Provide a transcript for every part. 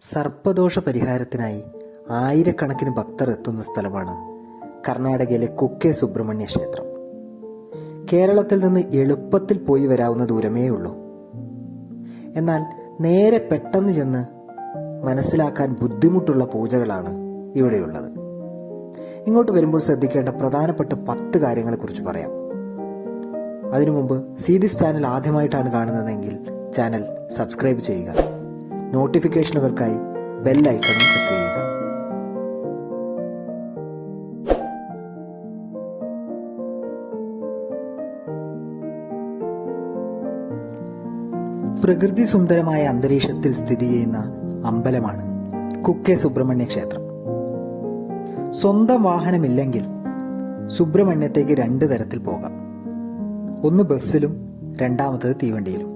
സർപ്പദോഷ പരിഹാരത്തിനായി ആയിരക്കണക്കിന് ഭക്തർ എത്തുന്ന സ്ഥലമാണ് കർണാടകയിലെ കുക്കെ സുബ്രഹ്മണ്യ ക്ഷേത്രം. കേരളത്തിൽ നിന്ന് എളുപ്പത്തിൽ പോയി വരാവുന്ന ദൂരമേ ഉള്ളൂ. എന്നാൽ നേരെ പെട്ടെന്ന് ചെന്ന് മനസ്സിലാക്കാൻ ബുദ്ധിമുട്ടുള്ള പൂജകളാണ് ഇവിടെയുള്ളത്. ഇങ്ങോട്ട് വരുമ്പോൾ ശ്രദ്ധിക്കേണ്ട പ്രധാനപ്പെട്ട പത്ത് കാര്യങ്ങളെക്കുറിച്ച് പറയാം. അതിനു മുമ്പ് സീതിസ് ചാനൽ ആദ്യമായിട്ടാണ് കാണുന്നതെങ്കിൽ ചാനൽ സബ്സ്ക്രൈബ് ചെയ്യുക. നോട്ടിഫിക്കേഷനുകൾക്കായി ബെൽ ഐക്കണും ക്ലിക്ക് ചെയ്യുക. പ്രകൃതി സുന്ദരമായ അന്തരീക്ഷത്തിൽ സ്ഥിതി ചെയ്യുന്ന അമ്പലമാണ് കുക്കെ സുബ്രഹ്മണ്യ ക്ഷേത്രം. സ്വന്തം വാഹനമില്ലെങ്കിൽ സുബ്രഹ്മണ്യത്തേക്ക് രണ്ട് തരത്തിൽ പോകാം. ഒന്ന് ബസ്സിലും രണ്ടാമത്തത് തീവണ്ടിയിലും.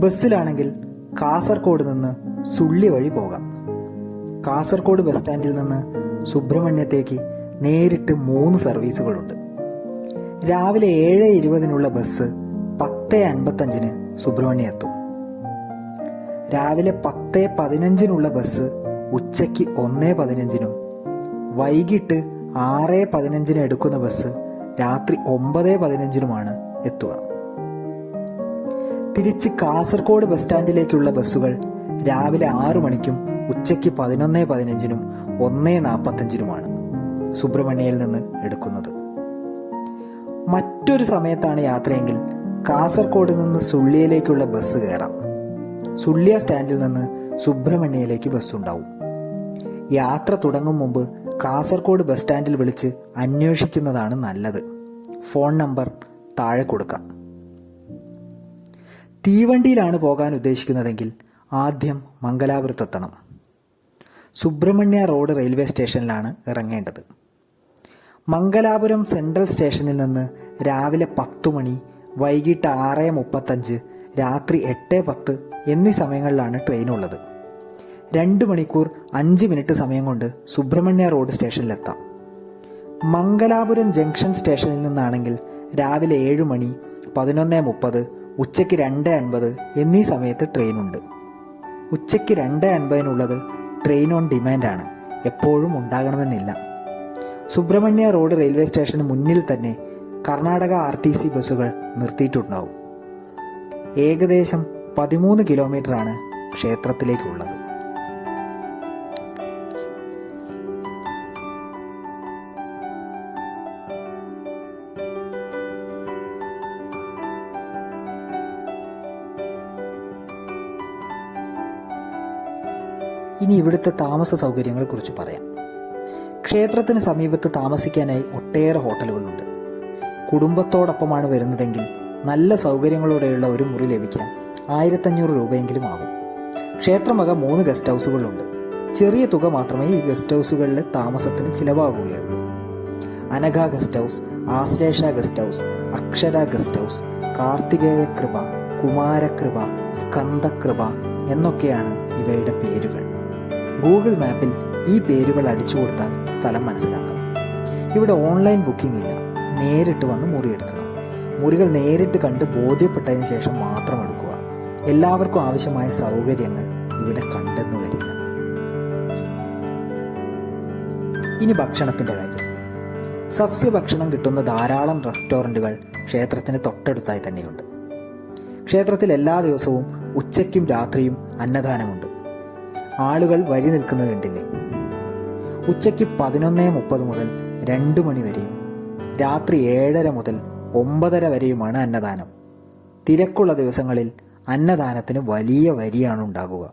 ബസ്സിലാണെങ്കിൽ കാസർഗോഡ് നിന്ന് സുള്ളി വഴി പോകാം. കാസർഗോഡ് ബസ് സ്റ്റാൻഡിൽ നിന്ന് സുബ്രഹ്മണ്യത്തേക്ക് നേരിട്ട് മൂന്ന് സർവീസുകളുണ്ട്. രാവിലെ ഏഴ് ഇരുപതിനുള്ള ബസ് പത്ത് അൻപത്തഞ്ചിന് സുബ്രഹ്മണ്യം എത്തും. രാവിലെ പത്ത് പതിനഞ്ചിനുള്ള ബസ് ഉച്ചയ്ക്ക് ഒന്ന് പതിനഞ്ചിനും വൈകിട്ട് ആറ് പതിനഞ്ചിന് എടുക്കുന്ന ബസ് രാത്രി ഒമ്പത് പതിനഞ്ചിനുമാണ് എത്തുക. തിരിച്ച് കാസർഗോഡ് ബസ് സ്റ്റാൻഡിലേക്കുള്ള ബസ്സുകൾ രാവിലെ ആറു മണിക്കും ഉച്ചയ്ക്ക് പതിനൊന്ന് പതിനഞ്ചിനും ഒന്ന് നാൽപ്പത്തഞ്ചിനുമാണ് സുബ്രഹ്മണ്യയിൽ നിന്ന് എടുക്കുന്നത്. മറ്റൊരു സമയത്താണ് യാത്രയെങ്കിൽ കാസർഗോഡ് നിന്ന് സുള്ളിയയിലേക്കുള്ള ബസ് കയറാം. സുള്ളിയ സ്റ്റാൻഡിൽ നിന്ന് സുബ്രഹ്മണ്യയിലേക്ക് ബസ് ഉണ്ടാവും. യാത്ര തുടങ്ങും മുമ്പ് കാസർഗോഡ് ബസ് സ്റ്റാൻഡിൽ വിളിച്ച് അന്വേഷിക്കുന്നതാണ് നല്ലത്. ഫോൺ നമ്പർ താഴെ കൊടുക്കാം. തീവണ്ടിയിലാണ് പോകാൻ ഉദ്ദേശിക്കുന്നതെങ്കിൽ ആദ്യം മംഗലാപുരത്തെത്തണം. സുബ്രഹ്മണ്യ റോഡ് റെയിൽവേ സ്റ്റേഷനിലാണ് ഇറങ്ങേണ്ടത്. മംഗലാപുരം സെൻട്രൽ സ്റ്റേഷനിൽ നിന്ന് രാവിലെ പത്തു മണി വൈകിട്ട് ആറ് മുപ്പത്തഞ്ച് രാത്രി എട്ട് പത്ത് എന്നീ സമയങ്ങളിലാണ് ട്രെയിൻ ഉള്ളത് രണ്ട് മണിക്കൂർ അഞ്ച് മിനിറ്റ് സമയം കൊണ്ട് സുബ്രഹ്മണ്യ റോഡ് സ്റ്റേഷനിലെത്താം. മംഗലാപുരം ജംഗ്ഷൻ സ്റ്റേഷനിൽ നിന്നാണെങ്കിൽ രാവിലെ ഏഴ് മണി പതിനൊന്ന് മുപ്പത് ഉച്ചയ്ക്ക് രണ്ട് അൻപത് എന്നീ സമയത്ത് ട്രെയിനുണ്ട്. ഉച്ചയ്ക്ക് രണ്ട് അൻപതിനുള്ളത് ട്രെയിൻ ഓൺ ഡിമാൻഡാണ്. എപ്പോഴും ഉണ്ടാകണമെന്നില്ല. സുബ്രഹ്മണ്യ റോഡ് റെയിൽവേ സ്റ്റേഷന് മുന്നിൽ തന്നെ കർണാടക ആർ ടി സി ബസ്സുകൾ നിർത്തിയിട്ടുണ്ടാവും. ഏകദേശം പതിമൂന്ന് കിലോമീറ്ററാണ് ക്ഷേത്രത്തിലേക്കുള്ളത്. ഇനി ഇവിടുത്തെ താമസ സൗകര്യങ്ങളെ കുറിച്ച് പറയാം. ക്ഷേത്രത്തിന് സമീപത്ത് താമസിക്കാനായി ഒട്ടേറെ ഹോട്ടലുകളുണ്ട്. കുടുംബത്തോടൊപ്പമാണ് വരുന്നതെങ്കിൽ നല്ല സൗകര്യങ്ങളോടെയുള്ള ഒരു മുറി ലഭിക്കാൻ ആയിരത്തഞ്ഞൂറ് രൂപയെങ്കിലും ആകും. ക്ഷേത്രമക മൂന്ന് ഗസ്റ്റ് ഹൗസുകളുണ്ട്. ചെറിയ തുക മാത്രമേ ഈ ഗസ്റ്റ് ഹൗസുകളിലെ താമസത്തിന് ചിലവാകുകയുള്ളൂ. Anagha guest house Ashlesha guest house Akshara guest house Karthikeya Krupa Kumarakrupa Skandakrupa എന്നൊക്കെയാണ് ഇവയുടെ പേരുകൾ. ഗൂഗിൾ മാപ്പിൽ ഈ പേരുകൾ അടിച്ചു കൊടുത്താൽ സ്ഥലം മനസ്സിലാക്കാം. ഇവിടെ ഓൺലൈൻ ബുക്കിംഗ് ഇല്ല. നേരിട്ട് വന്ന് മുറിയെടുക്കണം. മുറികൾ നേരിട്ട് കണ്ട് ബോധ്യപ്പെട്ടതിന് ശേഷം മാത്രം എടുക്കുക. എല്ലാവർക്കും ആവശ്യമായ സൗകര്യങ്ങൾ ഇവിടെ കണ്ടെന്ന് വരില്ല. ഇനി ഭക്ഷണത്തിന്റെ കാര്യം. സസ്യഭക്ഷണം കിട്ടുന്ന ധാരാളം റെസ്റ്റോറന്റുകൾ ക്ഷേത്രത്തിന് തൊട്ടടുത്തായി തന്നെയുണ്ട്. ക്ഷേത്രത്തിൽ എല്ലാ ദിവസവും ഉച്ചയ്ക്കും രാത്രിയും അന്നദാനമുണ്ട്. ആളുകൾ വരി നിൽക്കുന്നത് കണ്ടില്ലേ? ഉച്ചയ്ക്ക് പതിനൊന്ന് മുപ്പത് മുതൽ രണ്ട് മണി വരെയും രാത്രി ഏഴര മുതൽ ഒമ്പതര വരെയുമാണ് അന്നദാനം. തിരക്കുള്ള ദിവസങ്ങളിൽ അന്നദാനത്തിന് വലിയ വരിയാണ് ഉണ്ടാകുക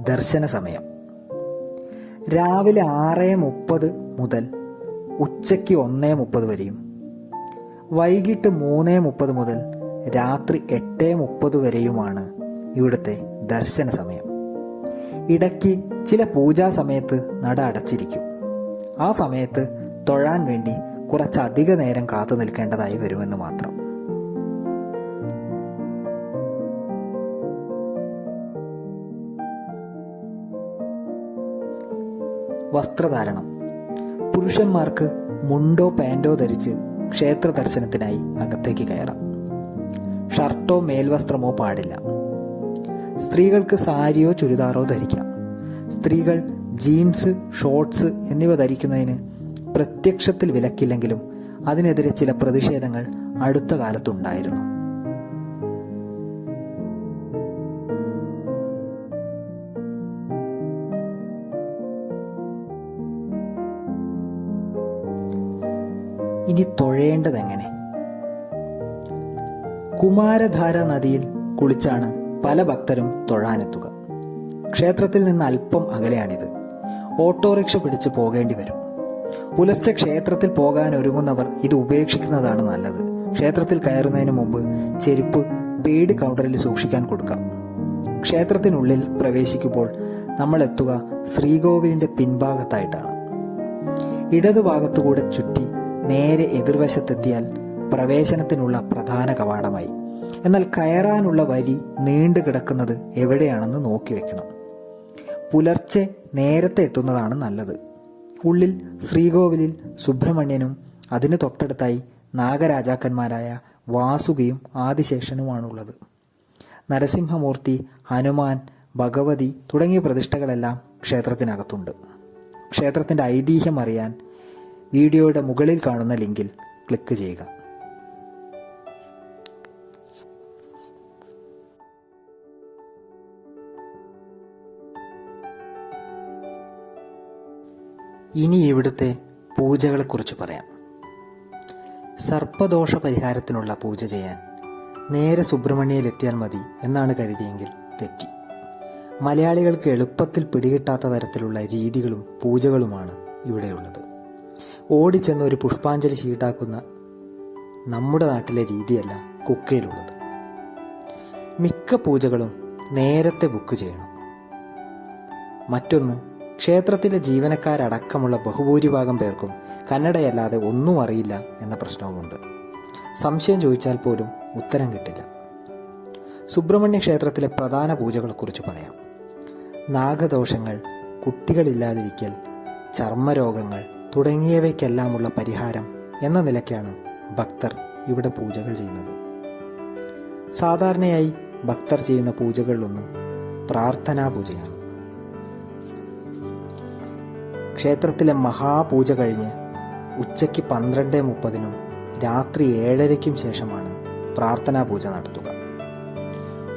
ദർശന സമയം. രാവിലെ ആറ് മുപ്പത് മുതൽ ഉച്ചയ്ക്ക് ഒന്നേ മുപ്പത് വരെയും. വൈകിട്ട് മൂന്നേ മുപ്പത് മുതൽ രാത്രി എട്ട് മുപ്പത് വരെയുമാണ് ഇവിടുത്തെ ദർശന സമയം. ഇടയ്ക്ക് ചില പൂജാ സമയത്ത് നട അടച്ചിരിക്കും. ആ സമയത്ത് തൊഴാൻ വേണ്ടി കുറച്ചധിക നേരം കാത്തു നിൽക്കേണ്ടതായി വരുമെന്ന് മാത്രം. വസ്ത്രധാരണം. പുരുഷന്മാർക്ക് മുണ്ടോ പാന്റോ ധരിച്ച് ക്ഷേത്ര ദർശനത്തിനായി അകത്തേക്ക് കയറാം. ഷർട്ടോ മേൽവസ്ത്രമോ പാടില്ല. സ്ത്രീകൾക്ക് സാരിയോ ചുരിദാറോ ധരിക്കാം. സ്ത്രീകൾ ജീൻസ് ഷോർട്സ് എന്നിവ ധരിക്കുന്നതിന് പ്രത്യക്ഷത്തിൽ വിലക്കില്ലെങ്കിലും അതിനെതിരെ ചില പ്രതിഷേധങ്ങൾ അടുത്ത കാലത്തുണ്ടായിരുന്നു. ഇനി തൊഴേണ്ടതെങ്ങനെ കുമാരധാര നദിയിൽ കുളിച്ചാണ് പല ഭക്തരും തൊഴാനെത്തുക. ക്ഷേത്രത്തിൽ നിന്ന് അല്പം അകലെയാണിത്. ഓട്ടോറിക്ഷ പിടിച്ച് പോകേണ്ടി വരും. പുലർച്ചെ ക്ഷേത്രത്തിൽ പോകാൻ ഒരുങ്ങുന്നവർ ഇത് ഉപേക്ഷിക്കുന്നതാണ് നല്ലത്. ക്ഷേത്രത്തിൽ കയറുന്നതിന് മുമ്പ് ചെരുപ്പ് പേടി കൗണ്ടറിൽ സൂക്ഷിക്കാൻ കൊടുക്കാം. ക്ഷേത്രത്തിനുള്ളിൽ പ്രവേശിക്കുമ്പോൾ നമ്മൾ എത്തുക ശ്രീകോവിലിന്റെ പിൻഭാഗത്തായിട്ടാണ്. ഇടതുഭാഗത്തുകൂടെ ചുറ്റി നേരെ എതിർവശത്തെത്തിയാൽ പ്രവേശനത്തിനുള്ള പ്രധാന കവാടമായി. എന്നാൽ കയറാനുള്ള വരി നീണ്ടു കിടക്കുന്നത് എവിടെയാണെന്ന് നോക്കി വെക്കണം. പുലർച്ചെ നേരത്തെ എത്തുന്നതാണ് നല്ലത്. ഉള്ളിൽ ശ്രീകോവിലിൽ സുബ്രഹ്മണ്യനും അതിന് തൊട്ടടുത്തായി നാഗരാജാക്കന്മാരായ വാസുകയും ആദിശേഷനുമാണുള്ളത്. നരസിംഹമൂർത്തി ഹനുമാൻ ഭഗവതി തുടങ്ങിയ പ്രതിഷ്ഠകളെല്ലാം ക്ഷേത്രത്തിനകത്തുണ്ട്. ക്ഷേത്രത്തിന്റെ ഐതിഹ്യം അറിയാൻ വീഡിയോയുടെ മുകളിൽ കാണുന്ന ലിങ്കിൽ ക്ലിക്ക് ചെയ്യുക. ഇനി ഇവിടുത്തെ പൂജകളെക്കുറിച്ച് പറയാം. സർപ്പദോഷ പരിഹാരത്തിനുള്ള പൂജ ചെയ്യാൻ നേരെ സുബ്രഹ്മണ്യയിലെത്തിയാൽ മതി എന്നാണ് കരുതിയെങ്കിൽ തെറ്റി. മലയാളികൾക്ക് എളുപ്പത്തിൽ പിടികിട്ടാത്ത തരത്തിലുള്ള രീതികളും പൂജകളുമാണ് ഇവിടെയുള്ളത്. ഓടിച്ചെന്ന് ഒരു പുഷ്പാഞ്ജലി ചീട്ടാക്കുന്ന നമ്മുടെ നാട്ടിലെ രീതിയല്ല കുക്കയിലുള്ളത് മിക്ക പൂജകളും നേരത്തെ ബുക്ക് ചെയ്യണം. മറ്റൊന്ന് ക്ഷേത്രത്തിലെ ജീവനക്കാരടക്കമുള്ള ബഹുഭൂരിഭാഗം പേർക്കും കന്നഡയല്ലാതെ ഒന്നും അറിയില്ല എന്ന പ്രശ്നവുമുണ്ട്. സംശയം ചോദിച്ചാൽ പോലും ഉത്തരം കിട്ടില്ല. സുബ്രഹ്മണ്യ ക്ഷേത്രത്തിലെ പ്രധാന പൂജകളെക്കുറിച്ച് പറയാം. നാഗദോഷങ്ങൾ കുട്ടികളില്ലാതിരിക്കൽ ചർമ്മരോഗങ്ങൾ തുടങ്ങിയവയ്ക്കെല്ലാമുള്ള പരിഹാരം എന്ന നിലയ്ക്കാണ് ഭക്തർ ഇവിടെ പൂജകൾ ചെയ്യുന്നത്. സാധാരണയായി ഭക്തർ ചെയ്യുന്ന പൂജകളിലൊന്ന് പ്രാർത്ഥനാ പൂജയാണ്. ക്ഷേത്രത്തിലെ മഹാപൂജ കഴിഞ്ഞ് ഉച്ചയ്ക്ക് പന്ത്രണ്ട് മുപ്പതിനും രാത്രി ഏഴരയ്ക്കും ശേഷമാണ് പ്രാർത്ഥനാ പൂജ നടത്തുക.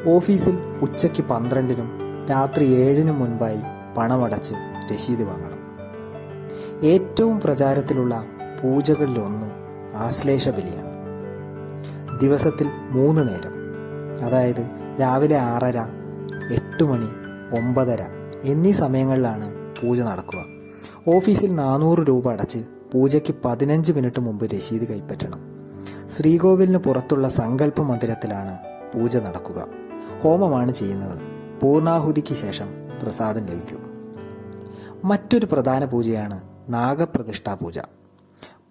ഓഫീസിൽ ഉച്ചയ്ക്ക് പന്ത്രണ്ടിനും രാത്രി ഏഴിനും മുൻപായി പണമടച്ച് രശീത് വാങ്ങണം. ഏറ്റവും പ്രചാരത്തിലുള്ള പൂജകളിലൊന്ന് ആശ്ലേഷ ബലിയാണ്. ദിവസത്തിൽ മൂന്ന് നേരം. അതായത് രാവിലെ ആറര എട്ട് മണി ഒമ്പതര എന്നീ സമയങ്ങളിലാണ് പൂജ നടക്കുക. ഓഫീസിൽ നാനൂറ് രൂപ അടച്ച് പൂജയ്ക്ക് പതിനഞ്ച് മിനിറ്റ് മുമ്പ് രശീത് കൈപ്പറ്റണം. ശ്രീകോവിലിന് പുറത്തുള്ള സങ്കല്പ മന്ദിരത്തിലാണ് പൂജ നടക്കുക. ഹോമമാണ് ചെയ്യുന്നത്. പൂർണാഹുതിക്ക് ശേഷം പ്രസാദം ലഭിക്കും. മറ്റൊരു പ്രധാന പൂജയാണ് നാഗപ്രതിഷ്ഠാ പൂജ.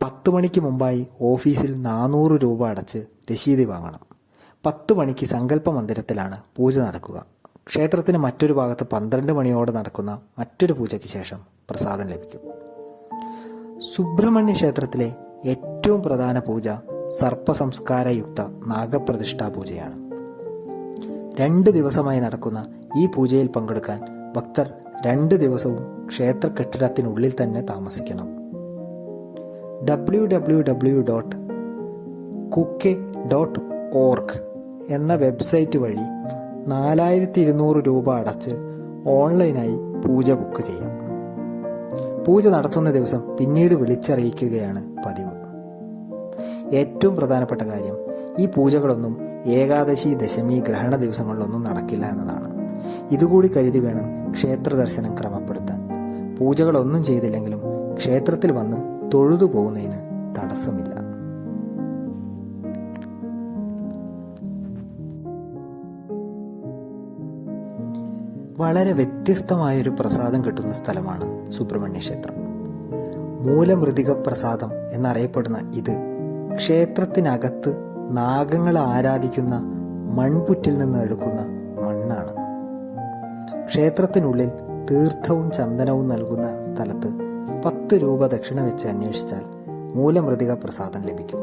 പത്ത് മണിക്ക് മുമ്പായി ഓഫീസിൽ നാനൂറ് രൂപ അടച്ച് രശീതി വാങ്ങണം. പത്ത് മണിക്ക് സങ്കല്പ മന്ദിരത്തിലാണ് പൂജ നടക്കുക. ക്ഷേത്രത്തിന് മറ്റൊരു ഭാഗത്ത് പന്ത്രണ്ട് മണിയോടെ നടക്കുന്ന മറ്റൊരു പൂജയ്ക്ക് ശേഷം പ്രസാദം ലഭിക്കും. സുബ്രഹ്മണ്യ ക്ഷേത്രത്തിലെ ഏറ്റവും പ്രധാന പൂജ സർപ്പസംസ്കാരയുക്ത നാഗപ്രതിഷ്ഠാ പൂജയാണ്. രണ്ട് ദിവസമായി നടക്കുന്ന ഈ പൂജയിൽ പങ്കെടുക്കാൻ ഭക്തർ രണ്ട് ദിവസവും ക്ഷേത്ര കെട്ടിടത്തിനുള്ളിൽ തന്നെ താമസിക്കണം. W W W dot Kukke dot org എന്ന വെബ്സൈറ്റ് വഴി നാലായിരത്തി ഇരുന്നൂറ് രൂപ അടച്ച് ഓൺലൈനായി പൂജ ബുക്ക് ചെയ്യാം. പൂജ നടത്തുന്ന ദിവസം പിന്നീട് വിളിച്ചറിയിക്കുകയാണ് പതിവ്. ഏറ്റവും പ്രധാനപ്പെട്ട കാര്യം ഈ പൂജകളൊന്നും ഏകാദശി ദശമി ഗ്രഹണ ദിവസങ്ങളിലൊന്നും നടക്കില്ല എന്നതാണ്. ഇതുകൂടി കരുതി വേണം ക്ഷേത്ര ദർശനം ക്രമപ്പെടുത്താൻ. പൂജകളൊന്നും ചെയ്തില്ലെങ്കിലും ക്ഷേത്രത്തിൽ വന്ന് തൊഴുതു പോകുന്നതിന് തടസ്സമില്ല. വളരെ വ്യത്യസ്തമായൊരു പ്രസാദം കിട്ടുന്ന സ്ഥലമാണ് സുബ്രഹ്മണ്യ ക്ഷേത്രം. മൂലമൃതിക പ്രസാദം എന്നറിയപ്പെടുന്ന ഇത് ക്ഷേത്രത്തിനകത്ത് നാഗങ്ങളെ ആരാധിക്കുന്ന മൺപുറ്റിൽ നിന്ന് എടുക്കുന്ന മണ്ണാണ്. ക്ഷേത്രത്തിനുള്ളിൽ തീർത്ഥവും ചന്ദനവും നൽകുന്ന സ്ഥലത്ത് പത്ത് രൂപ ദക്ഷിണ വെച്ച് അന്വേഷിച്ചാൽ മൂലമൃതിക പ്രസാദം ലഭിക്കും.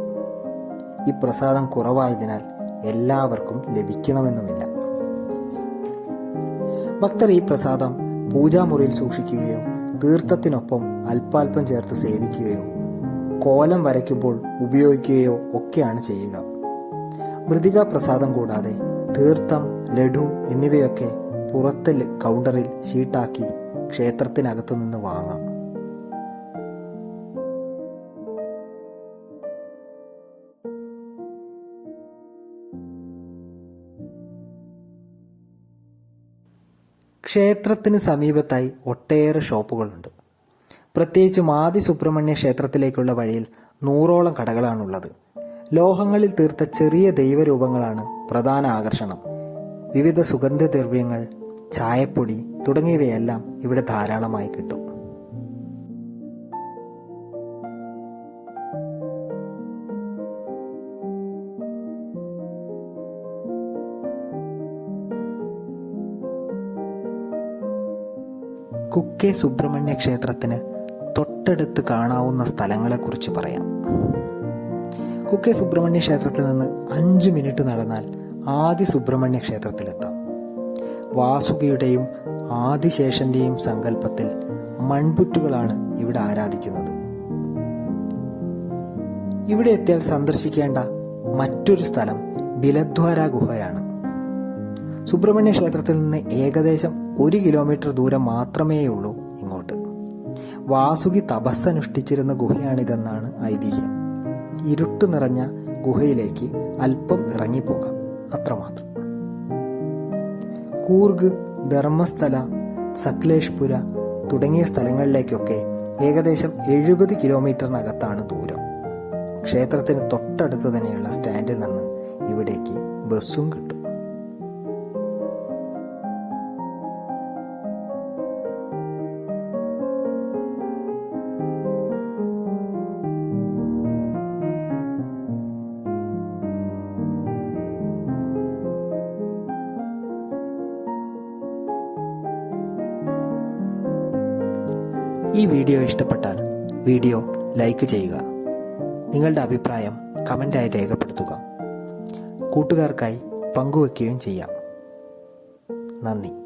ഈ പ്രസാദം കുറവായതിനാൽ എല്ലാവർക്കും ലഭിക്കണമെന്നുമില്ല. ഭക്തർ ഈ പ്രസാദം പൂജാമുറിയിൽ സൂക്ഷിക്കുകയോ തീർത്ഥത്തിനൊപ്പം അല്പാൽപ്പം ചേർത്ത് സേവിക്കുകയോ കോലം വരയ്ക്കുമ്പോൾ ഉപയോഗിക്കുകയോ ഒക്കെയാണ് ചെയ്യുക. മൃതിക പ്രസാദം കൂടാതെ തീർത്ഥം ലഡു എന്നിവയൊക്കെ പുറത്ത് ല- കൗണ്ടറിൽ ഷീട്ടാക്കി ക്ഷേത്രത്തിനകത്തു നിന്ന് വാങ്ങാം. ക്ഷേത്രത്തിന് സമീപത്തായി ഒട്ടേറെ ഷോപ്പുകളുണ്ട്. പ്രത്യേകിച്ച് മാതി സുബ്രഹ്മണ്യ ക്ഷേത്രത്തിലേക്കുള്ള വഴിയിൽ നൂറോളം കടകളാണുള്ളത്. ലോഹങ്ങളിൽ തീർത്ത ചെറിയ ദൈവരൂപങ്ങളാണ് പ്രധാന ആകർഷണം. വിവിധ സുഗന്ധദ്രവ്യങ്ങൾ ചായപ്പൊടി തുടങ്ങിയവയെല്ലാം ഇവിടെ ധാരാളമായി കിട്ടും. കുക്കെ സുബ്രഹ്മണ്യ ക്ഷേത്രത്തിന് തൊട്ടടുത്ത് കാണാവുന്ന സ്ഥലങ്ങളെക്കുറിച്ച് പറയാം. കുക്കെ സുബ്രഹ്മണ്യ ക്ഷേത്രത്തിൽ നിന്ന് അഞ്ച് മിനിറ്റ് നടന്നാൽ ആദ്യ സുബ്രഹ്മണ്യ ക്ഷേത്രത്തിലെത്താം. വാസുകിയുടെയും ആദിശേഷന്റെയും സങ്കല്പത്തിൽ മൺപുറ്റുകളാണ് ഇവിടെ ആരാധിക്കുന്നത്. ഇവിടെ എത്തിയാൽ സന്ദർശിക്കേണ്ട മറ്റൊരു സ്ഥലം ബിലദ്വാര ഗുഹയാണ്. സുബ്രഹ്മണ്യ ക്ഷേത്രത്തിൽ നിന്ന് ഏകദേശം ഒരു കിലോമീറ്റർ ദൂരം മാത്രമേയുള്ളൂ ഇങ്ങോട്ട്. വാസുകി തപസ്സനുഷ്ഠിച്ചിരുന്ന ഗുഹയാണിതെന്നാണ് ഐതിഹ്യം. ഇരുട്ട് നിറഞ്ഞ ഗുഹയിലേക്ക് അല്പം ഇറങ്ങിപ്പോകാം. അത്രമാത്രം. കൂർഗ് ധർമ്മസ്ഥല സക്ലേഷ്പുര തുടങ്ങിയ സ്ഥലങ്ങളിലേക്കൊക്കെ ഏകദേശം എഴുപത് കിലോമീറ്ററിനകത്താണ് ദൂരം. ക്ഷേത്രത്തിന് തൊട്ടടുത്ത് തന്നെയുള്ള സ്റ്റാൻഡിൽ നിന്ന് ഇവിടേക്ക് ബസ്സും കിട്ടും. ഈ വീഡിയോ ഇഷ്ടപ്പെട്ടാൽ വീഡിയോ ലൈക്ക് ചെയ്യുക. നിങ്ങളുടെ അഭിപ്രായം കമന്റായി രേഖപ്പെടുത്തുക. കൂട്ടുകാർക്കായി പങ്കുവെക്കുകയും ചെയ്യാം. നന്ദി.